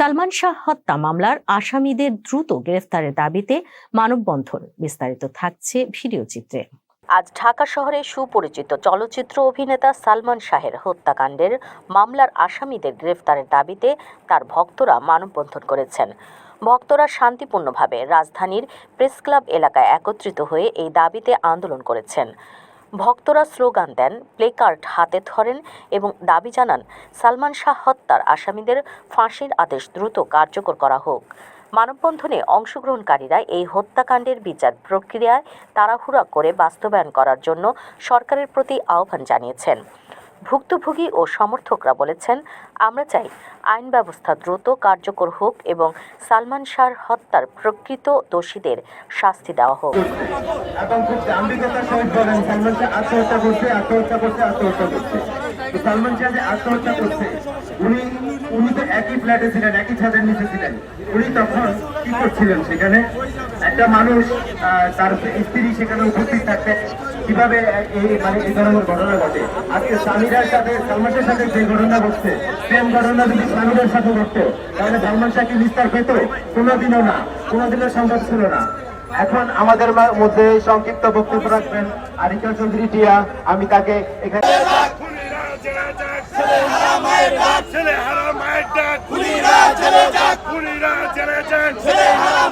সালমান শাহ হত্যা মামলার আসামিদের দ্রুত গ্রেফতারের দাবিতে মানববন্ধন বিস্তারিত থাকছে ভিডিও চিত্রে। আজ ঢাকা শহরে সুপরিচিত চলচ্চিত্র অভিনেতা সালমান শাহের হত্যাকাণ্ডের মামলার আসামিদের গ্রেফতারের দাবিতে তার ভক্তরা মানববন্ধন করেছেন। ভক্তরা শান্তিপূর্ণভাবে রাজধানীর প্রেস ক্লাব এলাকায় একত্রিত হয়ে এই দাবিতে আন্দোলন করেছেন। ভক্তরা স্লোগান দেন, প্লেকার্ড হাতে ধরেন এবং দাবি জানান, সালমান শাহ হত্যার আসামিদের ফাঁসির আদেশ দ্রুত কার্যকর করা হোক। মানববন্ধনে অংশগ্রহণকারীরা এই হত্যাকাণ্ডের বিচার প্রক্রিয়ায় তাড়াহুড়া করে বাস্তবায়ন করার জন্য সরকারের প্রতি আহ্বান জানিয়েছেন। ভুক্তভোগী ও সমর্থকরা বলেছেন, আমরা চাই আইন ব্যবস্থা দ্রুত কার্যকর হোক এবং সালমান শাহর হত্যার প্রকৃত দোষীদের শাস্তি দেওয়া হোক। সালমান শাহ যে আত্মহত্যা করছে, উনি উনি তো একই ফ্ল্যাটে ছিলেন, একই ছাদের নিচে ছিলেন। উনি তখন কি করছিলেন সেখানে? একটা মানুষ তার স্ত্রী সেখানে উপস্থিত থাকতে কীভাবে এই মানে এই ধরনের ঘটনা ঘটে? আজকে স্বামীরার সাথে সালমান শাহের সাথে যে ঘটনা ঘটছে সেম ঘটনা যদি স্বামীদের সাথে ঘটতো তাহলে সালমান শাহ কি নিস্তার পেত? কোনোদিনও না কোনোদিনও সম্ভব ছিল না। এখন আমাদের মধ্যে সংক্ষিপ্ত বক্তব্য রাখবেন আরিকা চৌধুরী টিয়া। আমি তাকে এখানে ছেলে হারা মায়ের ডাক। ছেলে হারা মায়ের ডাক। খুনিরা জেলে যাক খুনিরা জেলে যাক ছেলে হারা